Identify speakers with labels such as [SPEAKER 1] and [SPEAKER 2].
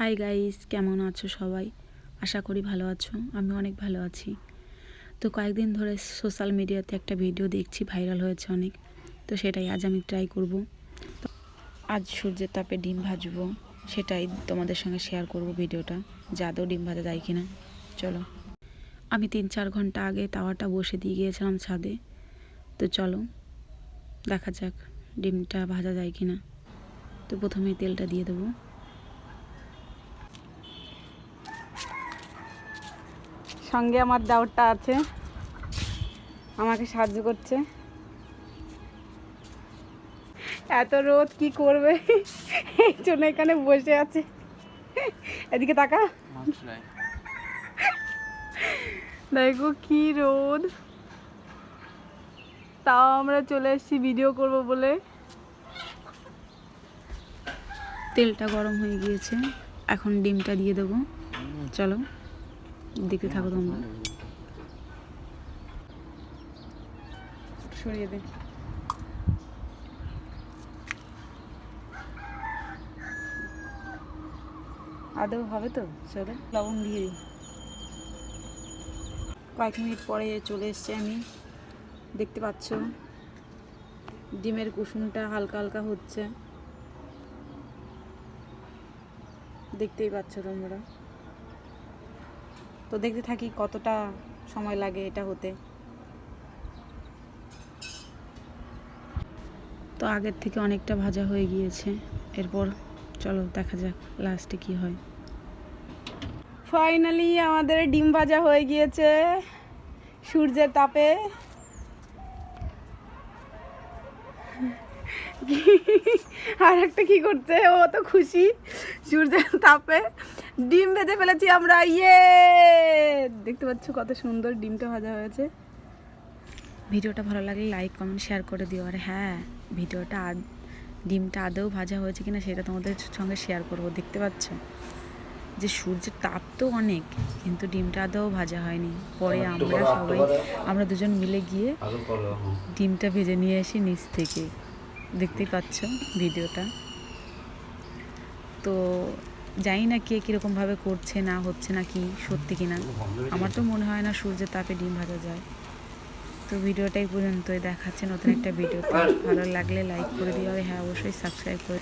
[SPEAKER 1] Hi guys কেমন আছো সবাই? আশা করি ভালো আছো, আমি অনেক ভালো আছি। তো কয়েকদিন ধরে সোশ্যাল মিডিয়াতে একটা ভিডিও দেখছি ভাইরাল হয়েছে অনেক। তো সেটাই আজ আমি ট্রাই করব। আজ সূর্যের তাপে ডিম ভাজবো, সেটাই তোমাদের সঙ্গে শেয়ার করব ভিডিওটা যে আদৌ ডিম ভাজা যায় কিনা। চলো। আমি তিন চার ঘণ্টা আগে তাওয়াটা বসে দিয়ে গিয়েছিলাম ছাদে। তো চলো, দেখা যাক ডিমটা ভাজা যায় কিনা। তো প্রথমে তেলটা দিয়ে দেবো।
[SPEAKER 2] সঙ্গে আমার দেওরটা আছে। আমাকে সাহায্য করছে। এত রোদ কি করবে? এই জন্য এখানে বসে আছে। এদিকে তাকা। দেখো কি রোদ। তাও আমরা চলে এসেছি ভিডিও করব বলে।
[SPEAKER 1] তেলটা গরম হয়ে গিয়েছে। এখন ডিমটা দিয়ে দেবো। চলো। দেখতে থাকো তোমরা।
[SPEAKER 2] সরিয়ে দে। আদৌ হবে তো? চলো,
[SPEAKER 1] লবণ দিয়ে দিই। কয়েক মিনিট পরে চলে এসছি আমি। দেখতে পাচ্ছ, ডিমের কুসুমটা হালকা হালকা হচ্ছে। দেখতেই পাচ্ছ তোমরা। তো দেখতে থাকি কতটা সময় লাগে এটা হতে। তো আগের থেকে অনেকটা ভাজা হয়ে গিয়েছে। এরপর চলো দেখা যাক লাস্টে কি হয়।
[SPEAKER 2] ফাইনালি আমাদের ডিম ভাজা হয়ে গিয়েছে সূর্যের তাপে। আর একটা কি করছে? ও তো খুশি। সূর্যের তাপে ডিম ভেজে ফেলেছি আমরা। ইয়ে! দেখতে পাচ্ছ কত সুন্দর ডিমটা ভাজা হয়েছে।
[SPEAKER 1] ভিডিওটা ভালো লাগলে লাইক কমেন্ট শেয়ার করে দিও। আর হ্যাঁ ভিডিওটা আদ ডিমটা আদৌ ভাজা হয়েছে কিনা সেটা তোমাদের সঙ্গে শেয়ার করব। দেখতে পাচ্ছ? যে সূর্যের তাপ তো অনেক কিন্তু ডিমটা আদৌ ভাজা হয়নি। পরে আমরা সবাই আমরা দুজন মিলে গিয়ে ডিমটা ভেজে নিয়ে আসি নিচ থেকে। দেখতেই পাচ্ছ ভিডিওটা। তো জানি না কে কীরকমভাবে করছে না হচ্ছে না কি সত্যি কিনা আমার তো মনে হয় না সূর্যের তাপে ডিম ভাজা যায়। তো ভিডিওটাই পর্যন্তই দেখাচ্ছে নতুন একটা ভিডিও ভালো লাগলে লাইক করে দিও আর হ্যাঁ অবশ্যই সাবস্ক্রাইব করে